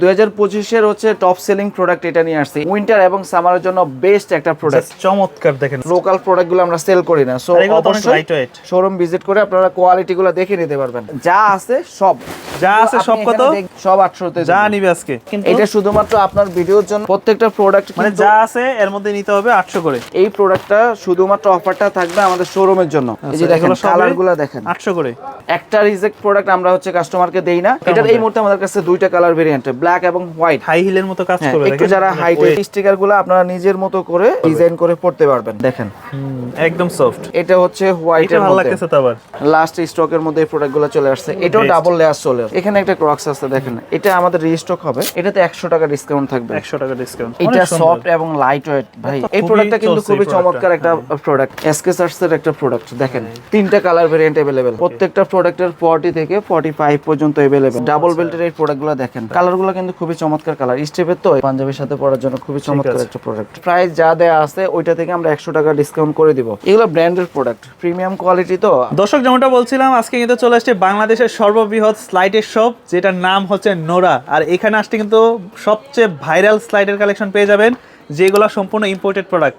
দুই হাজার পঁচিশের হচ্ছে টপ সেলিং প্রোডাক্ট এটা নিয়ে আসছি। উইন্টার এবং সামারের জন্য বেস্ট একটা প্রোডাক্ট চমৎকার দেখেন। লোকাল প্রোডাক্টগুলো আমরা সেল করি না। সো অবশ্যই শোরুম ভিজিট করে আপনারা কোয়ালিটি গুলো দেখে নিতে পারবেন। যা আছে সব। যা আছে সব কত? সব আটশোতে যা নিবে আজকে। এটা শুধুমাত্র আপনার ভিডিওর জন্য প্রত্যেকটা প্রোডাক্ট মানে যা আছে এর মধ্যে নিতে হবে আটশো করে। এই প্রোডাক্টটা শুধুমাত্র অফারটা থাকবে আমাদের শোরুমের জন্য। এই যে আচ্ছা, দেখেন এগুলো কালারগুলো দেখেন। আটশো করে। একটা রিজেক্ট প্রোডাক্ট আমরা হচ্ছে কাস্টমারকে দেই না। এটার এই মুহূর্তে আমাদের কাছে দুইটা কালার ভেরিয়েন্ট ব্ল্যাক এবং হোয়াইট হাই হিলের মতো কাজ হ্যাঁ, করবে একটু দেখেন। যারা মানে হাইট weight। স্টিকার গুলো আপনারা নিজের মতো করে ডিজাইন করে পড়তে পারবেন দেখেন হুম, একদম সফট এটা হচ্ছে হোয়াইট এটা এর ভালো মধ্যে লাগতেছে তো আবার লাস্ট স্টকের মধ্যে এই প্রোডাক্ট গুলো চলে আসছে এটাও Best. ডাবল লেয়ার চলে আসছে। এখানে একটা ক্রক্স আছে দেখেন এটা আমাদের রিস্টক হবে এটাতে একশো টাকা ডিসকাউন্ট থাকবে একশো টাকা ডিসকাউন্ট এটা সফট এবং লাইট ওয়েট ভাই এটা এই খুবই প্রোডাক্টটা কিন্তু চলছে এই খুবই product-টা। চমৎকার একটা প্রোডাক্ট এসকেসার্স এর একটা প্রোডাক্ট দেখেন তিনটা কালার ভেরিয়েন্ট अवेलेबल প্রত্যেকটা প্রোডাক্টের 40 থেকে 45 পর্যন্ত अवेलेबल ডাবল বেল্টের এই প্রোডাক্টগুলো দেখেন কালারগুলো কিন্তু খুবই চমৎকার কালার। স্টেপের তো পাঞ্জাবির সাথে পরার জন্য খুবই চমৎকার একটা প্রোডাক্ট প্রাইস যা দেয়া আছে ওইটা থেকে আমরা 100 টাকা ডিসকাউন্ট করে দিব। এগুলো ব্র্যান্ডের প্রোডাক্ট প্রিমিয়াম কোয়ালিটি তো। দর্শক যেমনটা বলছিলাম আজকে কিন্তু চলে আসছে বাংলাদেশের সর্ববৃহৎ স্লাইডের শপ যেটার নাম হচ্ছে নোরা আর এখানে আসতে কিন্তু সবচেয়ে ভাইরাল স্লাইডের কালেকশন পেয়ে যাবেন যেগুলো সম্পূর্ণ ইম্পোর্টেড প্রোডাক্ট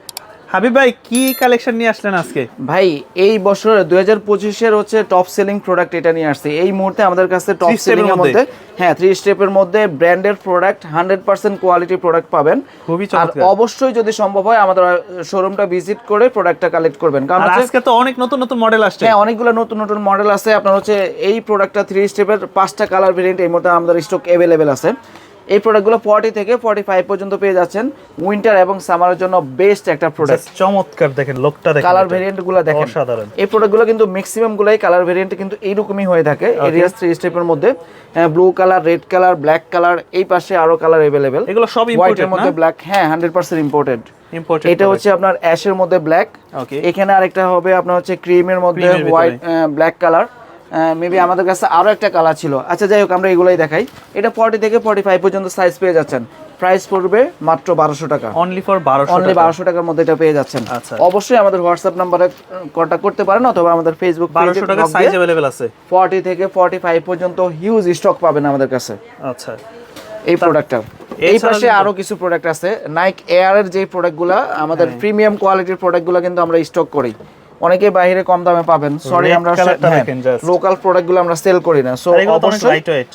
হাবিব ভাই কি কালেকশন নিয়ে আসলেন আজকে? ভাই এই বছর দুই হাজার পঁচিশের হচ্ছে টপ সেলিং প্রোডাক্ট এটা নিয়ে আসছে। এই মুহূর্তে আমাদের কাছে টপ সেলিং এর মধ্যে? মধ্যে হ্যাঁ থ্রি স্টেপের মধ্যে ব্র্যান্ডের product hundred percent quality product পাবেন। খুবই আর অবশ্যই যদি সম্ভব হয় আমাদের শোরুমটা ভিজিট করে প্রোডাক্টটা কালেক্ট করবেন। কারণ আজকে তো অনেক নতুন নতুন মডেল আসছে। হ্যাঁ অনেকগুলো নতুন নতুন মডেল আছে। আপনার হচ্ছে এই প্রোডাক্টটা থ্রি স্টেপের পাঁচটা কালার ভেরিয়েন্ট এই মুহূর্তে আমাদের স্টক অ্যাভেলেবেল আছে। এই প্রোডাক্টগুলো ফর্টি থেকে ফর্টি ফাইভ পর্যন্ত পেয়ে যাচ্ছেন উইন্টার এবং সামারের জন্য বেস্ট একটা প্রোডাক্ট Just চমৎকার দেখেন লোকটা দেখেন কালার এটা। ভেরিয়েন্ট গুলো দেখেন অসাধারণ এই প্রোডাক্টগুলো কিন্তু ম্যাক্সিমাম গুলাই কালার ভেরিয়েন্ট কিন্তু এইরকমই হয়ে থাকে এরিয়াস থ্রি স্টেপের মধ্যে blue colour red colour black colour এই পাশে আরো কালার अवेलेबल এগুলো সব হোয়াইটের ইম্পোর্টেড মধ্যে ব্ল্যাক হ্যাঁ হান্ড্রেড পার্সেন্ট ইম্পোর্টেড ইম্পোর্টেড এটা হচ্ছে আপনার অ্যাশের মধ্যে ব্ল্যাক ওকে এখানে আরেকটা হবে আপনার হচ্ছে ক্রিমের মধ্যে Cream এর ভিতরে। হোয়াইট ব্ল্যাক কালার মেবি আমাদের কাছে আরও একটা কালার ছিল। আচ্ছা যাই হোক আমরা এগুলোই দেখাই। এটা ফর্টি থেকে ফর্টি ফাইভ পর্যন্ত সাইজ পেয়ে যাচ্ছেন। প্রাইস পড়বে মাত্র বারোশো টাকা। অনলি ফর বারোশো অনলি বারোশো টাকার মধ্যে এটা পেয়ে যাচ্ছেন। আচ্ছা। অবশ্যই আমাদের হোয়াটসঅ্যাপ নাম্বারে কন্ট্যাক্ট করতে পারেন অথবা আমাদের ফেসবুক বারোশো টাকা সাইজ অ্যাভেলেবেল আছে। ফর্টি থেকে ফর্টি ফাইভ পর্যন্ত হিউজ স্টক পাবেন আমাদের কাছে। আচ্ছা। এই প্রোডাক্টটা এই পাশে আরও কিছু প্রোডাক্ট আছে। নাইক এয়ারের যে প্রোডাক্টগুলো আমাদের প্রিমিয়াম কোয়ালিটির প্রোডাক্টগুলো কিন্তু আমরা স্টক করি। অনেকে বাইরে কম দামে পাবেন সরি Red আমরা colour টা দেখেন just। লোকাল প্রোডাক্টগুলো আমরা সেল করি না সো আর এগুলো তো অনেক অবশ্যই লাইট ওয়েট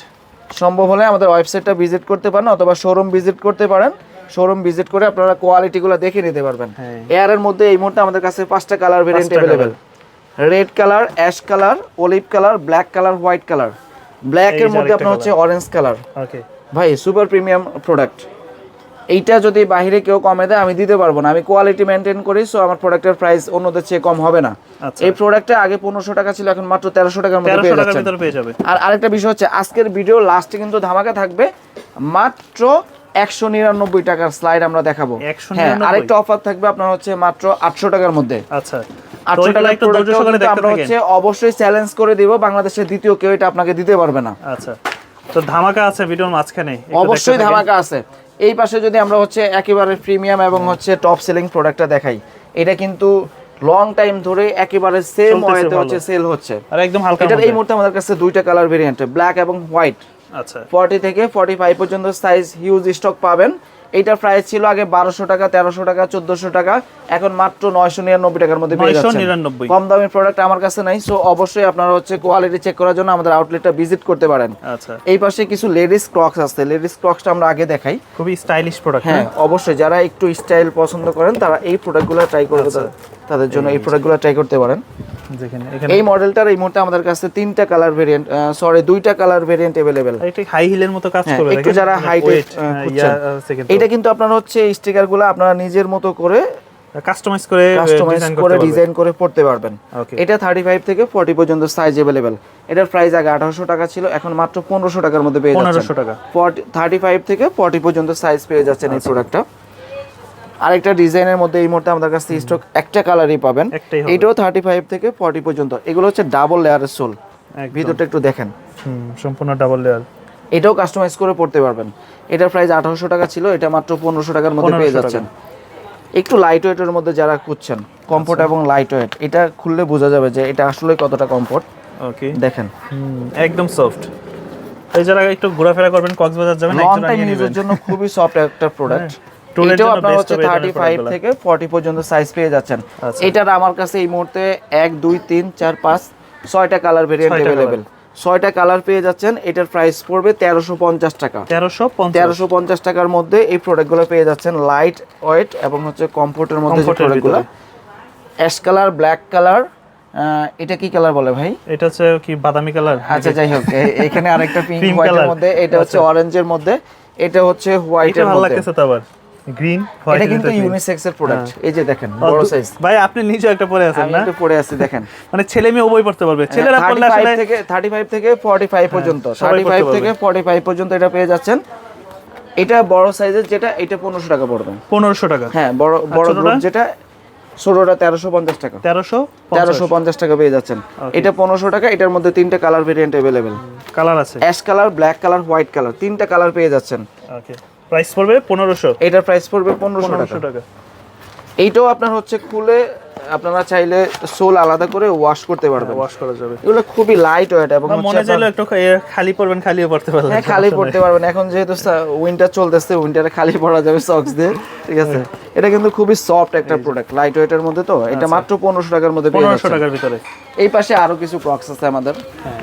সম্ভব হলে আমাদের ওয়েবসাইটটা ভিজিট করতে পারেন অথবা শোরুম ভিজিট করতে পারেন শোরুম ভিজিট করে আপনারা কোয়ালিটিগুলো দেখে নিতে পারবেন হ্যাঁ। এয়ারের মধ্যে এই মুহূর্তে আমাদের কাছে পাঁচটা কালার ভেরিয়েন্ট পাঁচটা available red colour ash colour olive colour black colour white colour black এই এর যে মধ্যে আরেকটা আপনার হচ্ছে অরেঞ্জ কালার ওকে ভাই সুপার প্রিমিয়াম প্রোডাক্ট এইটা যদি বাইরে কেউ কমে দেয় আমি দিতে পারব না। আমি কোয়ালিটি মেনটেন করি সো আমার প্রোডাক্টের প্রাইস অন্যদের চেয়ে কম হবে না। আচ্ছা। এই প্রোডাক্টটা আগে পনেরোশো টাকা ছিল এখন মাত্র তেরোশো টাকার মধ্যে পেয়ে যাচ্ছেন। যাবে। আর আরেকটা বিষয় হচ্ছে আজকের ভিডিও লাস্টে কিন্তু ধামাকা থাকবে। মাত্র একশো নিরানব্বই টাকার স্লাইড আমরা দেখাবো। হ্যাঁ আরেকটা অফার থাকবে আপনার হচ্ছে মাত্র আটশো টাকার মধ্যে। আচ্ছা। আটশো টাকার আমরা হচ্ছে অবশ্যই চ্যালেঞ্জ করে দিব বাংলাদেশের দ্বিতীয় কেউ এটা আপনাকে দিতে পারবে না। আচ্ছা। তো ধামাকা আছে ভিডিওর মাঝখানে অবশ্যই ধামাকা আছে। এই পাশে যদি আমরা হচ্ছে একেবারে প্রিমিয়াম এবং হচ্ছে টপ সেলিং প্রোডাক্টটা দেখাই এটা কিন্তু লং টাইম ধরে একেবারে সেম ওয়েতে হচ্ছে সেল হচ্ছে। আর একদম হালকা এটা এই মুহূর্তে আমাদের কাছে দুইটা কালার ভেরিয়েন্ট ব্ল্যাক এবং হোয়াইট আচ্ছা। ফর্টি থেকে ফর্টি ফাইভ পর্যন্ত সাইজ হিউজ স্টক পাবেন। এইটার প্রাইস ছিল আগে বারোশো টাকা তেরোশো টাকা চোদ্দশো টাকা। এখন মাত্র নয়শো নিরানব্বই টাকার মধ্যে পেয়ে যাচ্ছেন। কম দামের প্রোডাক্ট আমার কাছে নাই সো অবশ্যই আপনারা হচ্ছে কোয়ালিটি চেক করার জন্য আমাদের আউটলেটটা ভিজিট করতে পারেন। আচ্ছা। এই পাশে কিছু লেডিস ক্রক্স আছে। লেডিস ক্রক্সটা আমরা আগে দেখাই। খুবই স্টাইলিশ প্রোডাক্ট হ্যাঁ অবশ্যই। যারা একটু স্টাইল পছন্দ করেন তারা এই প্রোডাক্টগুলো ট্রাই করবে আচ্ছা। তাদের জন্য এই প্রোডাক্টগুলো ট্রাই করতে পারেন। এই মডেলটার এই মুহূর্তে আমাদের কাছে তিনটা কালার ভেরিয়েন্ট সরি দুইটা কালার ভেরিয়েন্ট अवेलेबल এটা হাই হিলের মতো কাজ হ্যাঁ, করবে একটু দেখেন? যারা অনেক হাইট weight, হ্যাঁ, খুঁজছেন ইয়া আছে কিন্তু। এটা কিন্তু আপনার হচ্ছে স্টিকার গুলো আপনারা নিজের মতো করে কাস্টমাইজ করে কাস্টমাইজ ডিজাইন করে করতে পারবে ডিজাইন করে পড়তে পারবেন ওকে এটা থার্টি ফাইভ থেকে ফর্টি পর্যন্ত সাইজ अवेलेबल এটার প্রাইস আগে আঠারোশো টাকা ছিল এখন মাত্র পনেরোশো টাকার মধ্যে পেয়ে যাচ্ছেন 1500 টাকা থার্টি ফাইভ থেকে ফর্টি পর্যন্ত সাইজ পেয়ে যাচ্ছেন আচ্ছা। এই প্রোডাক্টটা আরেকটা ডিজাইনের মধ্যে এই মুহূর্তে আমাদের কাছে স্টক একটা কালারই পাবেন। এটাও থার্টি ফাইভ থেকে ফর্টি পর্যন্ত। এগুলো হচ্ছে ডাবল লেয়ারের সোল ভিতরটা একটু দেখেন। সম্পূর্ণ ডাবল লেয়ার এটাও কাস্টমাইজ করে পড়তে পারবেন। এটার প্রাইস আঠারোশো টাকা ছিল এটা মাত্র পনেরোশো টাকার মধ্যে পেয়ে 1500 যাচ্ছেন। একটু লাইট ওয়েটের মধ্যে যারা খুঁজছেন কমফোর্ট এবং লাইট ওয়েট এটা খুললে বোঝা যাবে যে এটা আসলে কতটা কমফোর্ট ওকে দেখেন। একদম সফট এই যারা একটু ঘোরাফেরা করবেন কক্সবাজার যাবেন লং টাইম ইউজের জন্য খুবই সফট একটা প্রোডাক্ট এটাও আপনার হচ্ছে থার্টি ফাইভ থেকে ফর্টি পর্যন্ত সাইজ পেয়ে যাচ্ছেন। আচ্ছা। এটার আমার কাছে এই মুহূর্তে এক দুই তিন চার পাঁচ ছয়টা কালার ভেরিয়েন্ট অ্যাভেলেবেল ছয়টা কালার পেয়ে যাচ্ছেন এটার প্রাইস পড়বে তেরোশো পঞ্চাশ টাকা। তেরোশো তেরোশো পঞ্চাশ টাকার মধ্যে এই প্রোডাক্টগুলো পেয়ে যাচ্ছেন লাইট ওয়েট এবং হচ্ছে কমফোর্টের মধ্যে প্রোডাক্টগুলো অ্যাশ কালার ব্ল্যাক কালার এটা কি কালার বলে ভাই? এটা হচ্ছে কি বাদামি কালার আচ্ছা যাই হোক এখানে আরেকটা পিঙ্ক হোয়াইটের মধ্যে এটা হচ্ছে অরেঞ্জের মধ্যে এটা হচ্ছে হোয়াইটের ভালো মধ্যে। গ্রিন এটা কিন্তু ইউনিসেক্স এর প্রোডাক্ট এই যে দেখেন বড় সাইজ ভাই আপনি নিজে একটা পরে আছেন না? একটা পরে আছে দেখেন। মানে ছেলে মেয়ে পড়তে পারবে। হ্যাঁ, ছেলেরা পড়লে আসলে থেকে 35 থেকে 45 হ্যাঁ, পর্যন্ত 35 থেকে 45 পর্যন্ত এটা পেয়ে যাচ্ছেন। এটা বড় সাইজের যেটা এটা 1500 টাকা পড়বে। 1500 টাকা। হ্যাঁ বড় বড় যেটা ষোলোটা তেরোশো পঞ্চাশ টাকা। তেরোশো তেরোশো পঞ্চাশ টাকা পেয়ে যাচ্ছেন। এটা পনেরোশো টাকা এটার মধ্যে তিনটা কালার ভেরিয়েন্ট অ্যাভেলেবেল কালার আছে। Ash colour black colour white colour তিনটা কালার পেয়ে যাচ্ছেন। প্রাইস পড়বে পনেরোশো। এটার প্রাইস পড়বে 1500 টাকা। পনেরোশো টাকা। এইটাও আপনার হচ্ছে খুলে আপনারা চাইলে সোল আলাদা করে ওয়াশ করতে পারবেন। ওয়াশ করা যাবে। এগুলো খুবই লাইট ওয়েট এবং মনে চাইলে একটু খালি পড়বেন খালিও পড়তে পারবেন। হ্যাঁ খালি পড়তে পারবেন। এখন যেহেতু উইন্টার চলতেছে উইন্টারে খালি পরা যাবে সক্স দিয়ে ঠিক আছে? এটা কিন্তু খুবই সফট একটা প্রোডাক্ট লাইট ওয়েটের মধ্যে তো? এটা মাত্র পনেরোশো টাকার মধ্যে পেয়ে পনেরোশো যাচ্ছেন। টাকার ভিতরে। এই পাশে আরও কিছু ক্রক্স আছে আমাদের। হ্যাঁ।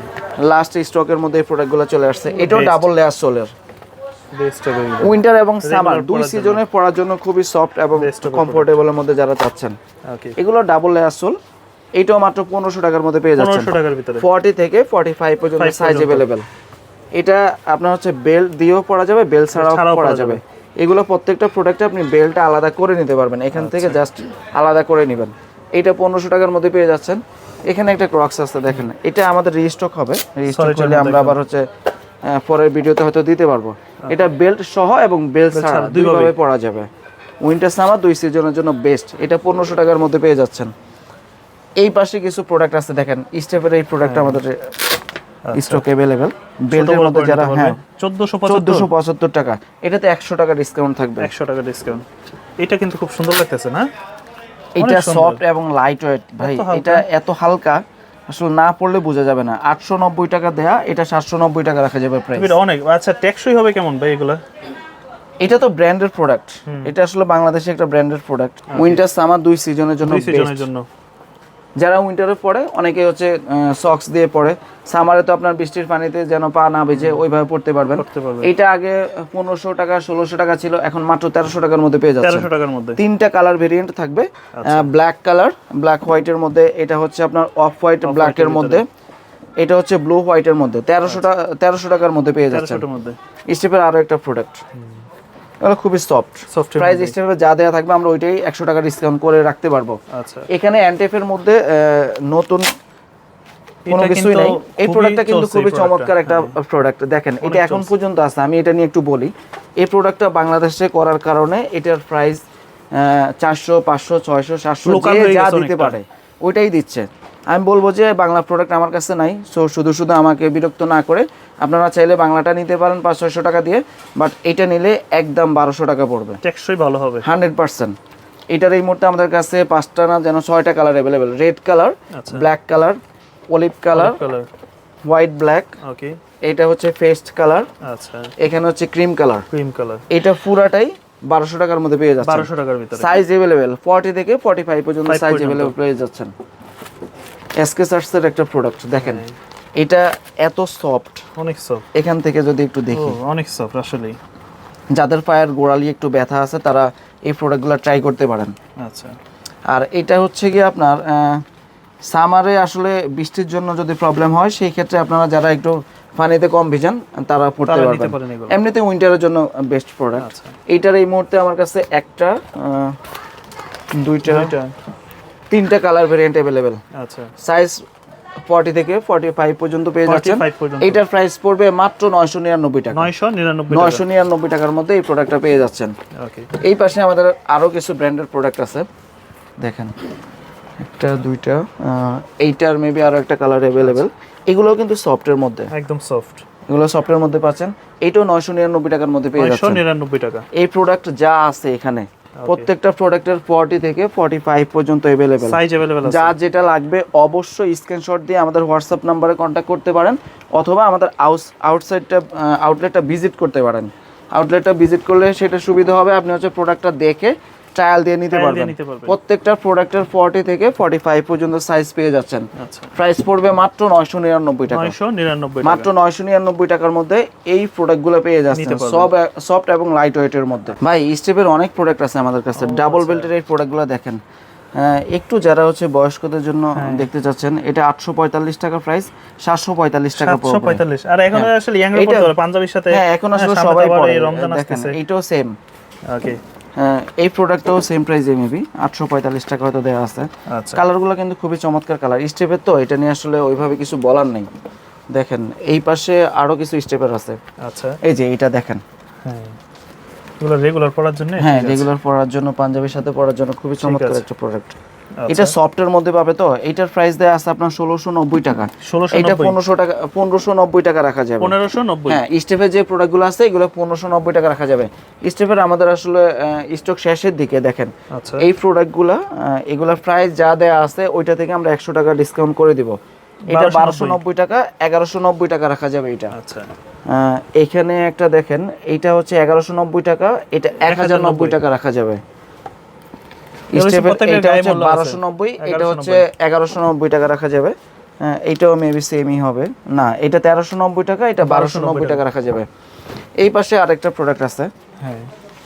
লাস্ট স্টকের মধ্যে এই প্রোডাক্টগুলো চলে আসছে। এটাও ডাবল লেয়ার সোলের উইন্টার এবং সামার দুই সিজনে পরার জন্য খুবই সফট এবং কমফোর্টেবলের মধ্যে যারা চাচ্ছেন এগুলো ডাবল লেয়ার সোল এইটাও মাত্র পনেরোশো টাকার মধ্যে পেয়ে যাচ্ছেন। ফর্টি থেকে ফর্টি ফাইভ পর্যন্ত। সাইজ অ্যাভেলেবেল এটা আপনার হচ্ছে বেল্ট দিয়েও পরা যাবে বেল্ট ছাড়াও পরা যাবে। এগুলো প্রত্যেকটা প্রোডাক্টে আপনি বেল্টটা আলাদা করে নিতে পারবেন। এখান থেকে আচ্ছা। জাস্ট আলাদা করে নেবেন। এইটা পনেরোশো টাকার মধ্যে পেয়ে যাচ্ছেন। এখানে একটা ক্রক্স আছে দেখেন। এটা আমাদের রিস্টক হবে। রিস্টক হলে আমরা আবার হচ্ছে পরের ভিডিওতে হয়তো দিতে পারব। এটা বেল্ট সহ এবং বেল্ট ছাড়া দুইভাবে। পরা যাবে। উইন্টার সামার দুই সিজনের জন্য বেস্ট এটা পনেরোশো টাকার মধ্যে পেয়ে যাচ্ছেন। এই পাশে কিছু প্রোডাক্ট আছে দেখেন স্টেপের এই প্রোডাক্ট আমাদের স্টক অ্যাভেলেবেল বেল্টের মধ্যে যারা হ্যাঁ চোদ্দশো চোদ্দশো পঁচাত্তর টাকা। এটাতে একশো টাকা ডিসকাউন্ট থাকবে। একশো টাকা ডিসকাউন্ট এটা কিন্তু খুব সুন্দর লাগতেছে না? এটা সফট এবং লাইট ওয়েট ভাই এটা এত হালকা আসলে না পড়লে বোঝা যাবে না। আটশো নব্বই টাকা দেয়া এটা সাতশো নব্বই টাকা রাখা যাবে প্রাইস এটা অনেক। আচ্ছা টেকসই হবে কেমন ভাই এগুলো? এটা তো ব্র্যান্ডেড প্রোডাক্ট এটা আসলে বাংলাদেশে একটা ব্র্যান্ডের প্রোডাক্ট উইন্টার সামার দুই সিজনের জন্য দুই সিজনের জন্য। যারা উইন্টারে পড়ে অনেকে হচ্ছে সক্স দিয়ে পড়ে। সামারে তো আপনার বৃষ্টির পানিতে যেন পা না ভিজে ওইভাবে পড়তে পারবেন। এটা আগে পনেরোশো টাকা ষোলোশো টাকা ছিল এখন মাত্র তেরোশো টাকার মধ্যে পেয়ে যাচ্ছে টাকার মধ্যে। তিনটা কালার ভেরিয়েন্ট থাকবে আচ্ছা। ব্ল্যাক কালার ব্ল্যাক হোয়াইটের মধ্যে এটা হচ্ছে আপনার অফ হোয়াইট ব্ল্যাকের মধ্যে। এটা হচ্ছে ব্লু হোয়াইটের মধ্যে তেরোশো টাকা তেরোশো টাকার মধ্যে পেয়ে যাচ্ছে স্টেপের আরও একটা প্রোডাক্ট এগুলো খুবই সফট সফট প্রাইস স্টেপে যা দেওয়া থাকবে আমরা ওইটাই একশো টাকা ডিসকাউন্ট করে রাখতে পারব। আচ্ছা। এখানে অ্যান্টেফের মধ্যে নতুন কোনো কিছুই নাই। এই প্রোডাক্টটা কিন্তু খুবই চমৎকার একটা হ্যাঁ। প্রোডাক্ট দেখেন এটা এখন পর্যন্ত আছে আমি এটা নিয়ে একটু বলি। এই প্রোডাক্টটা বাংলাদেশে করার কারণে এটার প্রাইস চারশো পাঁচশো ছয়শো সাতশো যা দিতে পারে ওইটাই দিচ্ছে। আমি বলব যে বাংলা প্রোডাক্ট আমার কাছে নাই সো শুধু শুধু আমাকে বিরক্ত না করে আপনারা চাইলে বাংলাটা নিতে পারেন পাঁচ ছয়শো টাকা দিয়ে বাট এটা নিলে একদম বারোশো টাকা পড়বে। টেকসই ভালো হবে। Hundred percent. এটার এই মুহূর্তে আমাদের কাছে পাঁচটা না যেন ছয়টা colour available red colour black colour olive colour colour white black okay এটা হচ্ছে ফেস্ট কালার আচ্ছা। এখানে হচ্ছে ক্রিম কালার ক্রিম কালার এটা পুরাটাই বারোশো টাকার মধ্যে পেয়ে যাচ্ছে বারোশো টাকার ভিতরে। সাইজ অ্যাভেলেবেল ফর্টি থেকে ফর্টি ফাইভ পর্যন্ত। সাইজ অ্যাভেলেবেল পেয়ে যাচ্ছেন। এসকে সার্সের একটা প্রোডাক্ট দেখেন এটা এত সফট অনেক সফট এখান থেকে যদি একটু দেখি। অনেক সফট আসলেই। যাদের পায়ের গোড়ালি একটু ব্যথা আছে তারা এই প্রোডাক্টগুলো ট্রাই করতে পারেন। আচ্ছা। আর এটা হচ্ছে কি আপনার সামারে আসলে বৃষ্টির জন্য যদি প্রবলেম হয় সেই ক্ষেত্রে আপনারা যারা একটু পানিতে কম ভিজান তারা পড়তে পারবেন। এমনিতে উইন্টারের জন্য বেস্ট প্রোডাক্ট আচ্ছা। এইটার এই মুহূর্তে আমার কাছে একটা দুইটা। তিনটা কালার ভেরিয়েন্ট অ্যাভেলেবেল আচ্ছা। সাইজ ফর্টি থেকে ফর্টি ফাইভ পর্যন্ত পেয়ে যাচ্ছেন। 45 পর্যন্ত। এইটার প্রাইস পড়বে মাত্র নয়শো নিরানব্বই টাকা। নয়শো নিরানব্বই টাকার মধ্যে এই প্রোডাক্টটা পেয়ে যাচ্ছেন। ওকে এই পাশে আমাদের আরও কিছু ব্র্যান্ডের প্রোডাক্ট আছে। দেখেন একটা দুইটা এইটার মেবি আরও একটা কালার অ্যাভেলেবেল এগুলোও কিন্তু সফটের মধ্যে। একদম সফট এগুলো সফটের মধ্যে পাচ্ছেন। এইটাও নয়শো নিরানব্বই টাকার মধ্যে পেয়ে যাচ্ছেন। নিরানব্বই টাকা। এই প্রোডাক্ট যা আছে এখানে প্রত্যেকটা প্রোডাক্টের ফর্টি থেকে ফর্টি ফাইভ পর্যন্ত অ্যাভেলেবেল সাইজ अवेलेबल আছে। যার যেটা লাগবে অবশ্যই স্ক্রিনশট দিয়ে আমাদের হোয়াটসঅ্যাপ নাম্বারে কন্টাক্ট করতে পারেন অথবা আমাদের আউস আউটসাইডটা আউটলেটটা ভিজিট করতে পারেন। আউটলেটটা ভিজিট করলে সেটা সুবিধা হবে আপনি হচ্ছে প্রোডাক্টটা দেখে ট্রায়াল দিয়ে নিতে পারবেন। প্রত্যেকটা প্রোডাক্টের ফর্টি থেকে ফর্টি ফাইভ পর্যন্ত সাইজ পেয়ে যাচ্ছেন। আচ্ছা। প্রাইস পড়বে মাত্র নয়শো নিরানব্বই টাকা। নয়শো নিরানব্বই মাত্র নয়শো নিরানব্বই টাকার মধ্যে এই প্রোডাক্টগুলো পেয়ে যাচ্ছেন। সব সফট এবং লাইট ওয়েটের মধ্যে। ভাই স্টেপের অনেক প্রোডাক্ট আছে আমাদের কাছে। ডাবল বেল্টের এই প্রোডাক্টগুলো দেখেন। একটু যারা হচ্ছে বয়স্কদের জন্য হ্যাঁ। দেখতে চাচ্ছেন এটা আটশো পঁয়তাল্লিশ টাকা প্রাইস সাতশো পঁয়তাল্লিশ টাকা পঁয়তাল্লিশ। আর এখন হ্যাঁ। আসলে পাঞ্জাবির সাথে হ্যাঁ এখন আসলে সবাই দেখেন আসতেছে। সেম ওকে এই প্রোডাক্টটাও সেম প্রাইসে মেবি আটশো পঁয়তাল্লিশ টাকা হয়তো দেওয়া আছে। আচ্ছা। কালারগুলো কিন্তু খুবই চমৎকার কালার স্টেপের তো এটা নিয়ে আসলে ওইভাবে কিছু বলার নেই। দেখেন এই পাশে আরও কিছু স্টেপের আছে। আচ্ছা। এই যে এটা দেখেন। হ্যাঁ। রেগুলার পড়ার জন্য? হ্যাঁ রেগুলার পড়ার জন্য পাঞ্জাবির সাথে পড়ার জন্য খুবই চমৎকার একটা প্রোডাক্ট আচ্ছা। এটা সফটের মধ্যে পাবে তো? এটার প্রাইস দেয়া আছে আপনার ষোলোশো নব্বই টাকা। এটা পনেরোশো টাকা পনেরোশো নব্বই টাকা রাখা যাবে। পনেরোশো নব্বই। হ্যাঁ স্টেপের যে প্রোডাক্টগুলো আছে এগুলো পনেরোশো নব্বই টাকা রাখা যাবে। স্টেপের আমাদের আসলে স্টক শেষের দিকে দেখেন। আচ্ছা। এই প্রোডাক্টগুলো এগুলোর প্রাইস যা দেয়া আছে ওইটা থেকে আমরা একশো টাকা ডিসকাউন্ট করে দিব। এটা বারোশো নব্বই। টাকা এগারোশো নব্বই টাকা রাখা যাবে এটা। আচ্ছা। এখানে একটা দেখেন এইটা হচ্ছে এগারোশো নব্বই টাকা এটা এক হাজার নব্বই টাকা রাখা যাবে। এগুলো হচ্ছে বারোশো নব্বই এটা হচ্ছে এগারোশো নব্বই টাকা রাখা যাবে। হ্যাঁ, এইটাও মেবি সেমই হবে। না এটা তেরোশো নব্বই টাকা এটা বারোশো নব্বই টাকা রাখা যাবে। এই পাশে আরেকটা প্রোডাক্ট আছে। হ্যাঁ।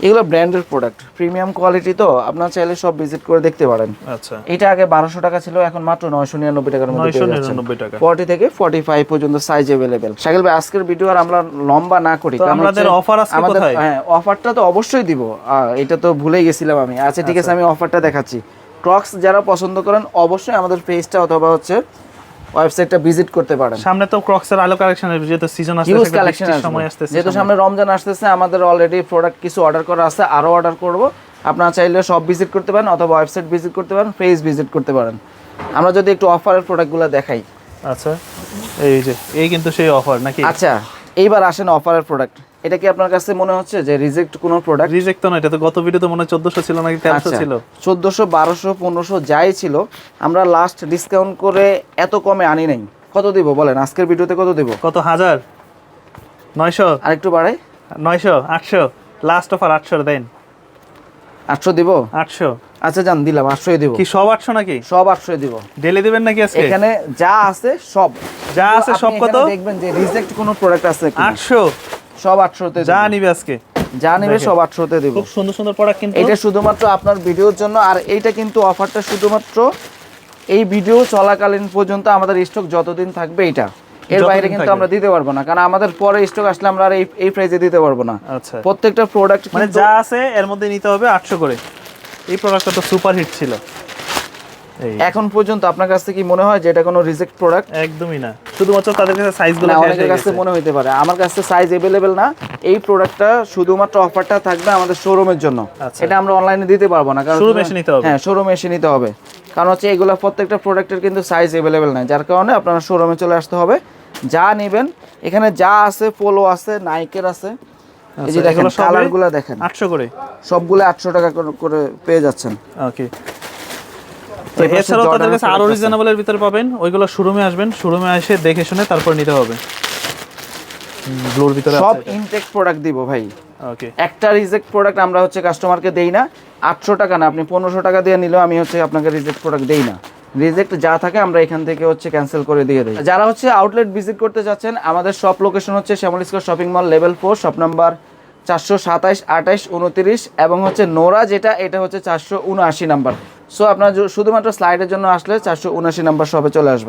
এগুলো ব্র্যান্ডের প্রোডাক্ট প্রিমিয়াম কোয়ালিটি তো আপনার চাইলে সব ভিজিট করে দেখতে পারেন। আচ্ছা। এটা আগে বারোশো টাকা ছিল এখন মাত্র নয়শো নিরানব্বই টাকার মধ্যে টাকা। ফর্টি থেকে ফর্টি ফাইভ পর্যন্ত সাইজ অ্যাভেলেবেল শাকিল ভাই আজকের ভিডিও আর আমরা লম্বা না করি আমাদের অফার আজকে আমাদের কোথায়? হ্যাঁ অফারটা তো অবশ্যই দিব। এটা তো ভুলেই গেছিলাম আমি। আচ্ছা ঠিক আছে আমি অফারটা দেখাচ্ছি। ক্রক্স যারা পছন্দ করেন অবশ্যই আমাদের পেজটা অথবা হচ্ছে ওয়েবসাইটটা ভিজিট করতে পারেন। সামনে তো ক্রক্সের আলো কালেকশনের যেহেতু সিজন আসছে হিউজ কালেকশন সময় আসতেছে যেহেতু সামনে। রমজান আসতেছে আমাদের অলরেডি প্রোডাক্ট কিছু অর্ডার করা আছে আরও অর্ডার করব। আপনারা চাইলে সব ভিজিট করতে পারেন অথবা ওয়েবসাইট ভিজিট করতে পারেন পেজ ভিজিট করতে পারেন। আমরা যদি একটু অফারের প্রোডাক্টগুলো দেখাই। আচ্ছা এই যে এই কিন্তু সেই অফার নাকি? আচ্ছা এইবার আসেন অফারের প্রোডাক্ট এটা কি আপনার কাছে মনে হচ্ছে যে রিজেক্ট কোন প্রোডাক্ট রিজেক্ট তো না এটা তো গত ভিডিওতে মনে হয় 1400 ছিল নাকি 1300 আচ্ছা, ছিল। 1400 1200 1500 যাই ছিল আমরা লাস্ট ডিসকাউন্ট করে এত কমে আনি নাই। কত দিব বলেন? আজকের ভিডিওতে কত দিব? কত হাজার? 900 আরেকটু বাড়াই। 900 800 লাস্ট অফার 800 দেন। 800 দিব? 800 আচ্ছা জান দিলাম 800 দিব। কি সব 800 নাকি? সব 800 দিব। ডেলি দিবেন নাকি আজকে? এখানে যা আছে সব। যা আছে সব কত? দেখবেন যে রিজেক্ট কোন প্রোডাক্ট আছে কি 800 সব যা নিবে আজকে। যা সব খুব সুন্দর সুন্দর প্রোডাক্ট কিন্তু। এটা শুধুমাত্র আপনার ভিডিওর জন্য আর এইটা কিন্তু অফারটা শুধুমাত্র এই ভিডিও চলাকালীন পর্যন্ত আমাদের স্টক যতদিন থাকবে এটা এর বাইরে কিন্তু আমরা দিতে পারব না কারণ আমাদের পরে স্টক আসলে আমরা আর এই এই প্রাইসে দিতে পারব না। আচ্ছা। প্রত্যেকটা প্রোডাক্ট মানে যা আছে এর মধ্যে নিতে হবে 800 করে। এই প্রোডাক্টটা তো সুপার হিট ছিল। এখন পর্যন্ত আপনার কাছে কি মনে হয় যে এটা কোনো রিজেক্ট প্রোডাক্ট একদমই না শুধুমাত্র তাদের কাছে সাইজগুলো না শেষ অনেকের হয়ে কাছে গেছে। মনে হইতে পারে আমার কাছে সাইজ अवेलेबल না এই প্রোডাক্টটা শুধুমাত্র অফারটা থাকবে আমাদের শোরুমের জন্য আচ্ছা। এটা আমরা অনলাইনে দিতে পারবো না কারণ Showroom এসে নিতে হবে। হ্যাঁ শোরুমে এসে নিতে হবে কারণ হচ্ছে এগুলো প্রত্যেকটা প্রোডাক্টের কিন্তু সাইজ अवेलेबल নাই যার কারণে আপনারা শোরুমে চলে আসতে হবে যা নেবেন এখানে যা আছে পোলো আছে নাইকের আছে এই যে আচ্ছা, দেখেন এগুলো সবই কালারগুলো দেখেন আটশো করে সবগুলো আটশো টাকা করে- করে পেয়ে যাচ্ছেন ওকে তো এছাড়াও তাদের কাছে আরও রিজনেবলের ভিতরে পাবেন। ওইগুলো শোরুমে আসবেন শোরুমে এসে দেখে শুনে তারপর নিতে হবে। ব্লুর ভিতরে সব ইনটেক প্রোডাক্ট দিব ভাই। ওকে একটা রিজেক্ট প্রোডাক্ট আমরা হচ্ছে কাস্টমারকে দেই না। আটশো টাকা না আপনি পনেরোশো টাকা দিয়ে নিলেও আমি হচ্ছে আপনাকে রিজেক্ট প্রোডাক্ট দেই না। রিজেক্ট যা থাকে আমরা এখান থেকে হচ্ছে ক্যান্সেল করে দিয়ে দিই। যারা হচ্ছে আউটলেট ভিজিট করতে যাচ্ছেন আমাদের শপ লোকেশন হচ্ছে Shyamal square shopping mall level four shop number চারশো সাতাইশ আঠাইশ উনত্রিশ এবং হচ্ছে নোরা যেটা এটা হচ্ছে চারশো উনআশি নাম্বার সো আপনার শুধুমাত্র স্লাইডের জন্য আসলে চারশো উনাশি নাম্বার সবে চলে আসবে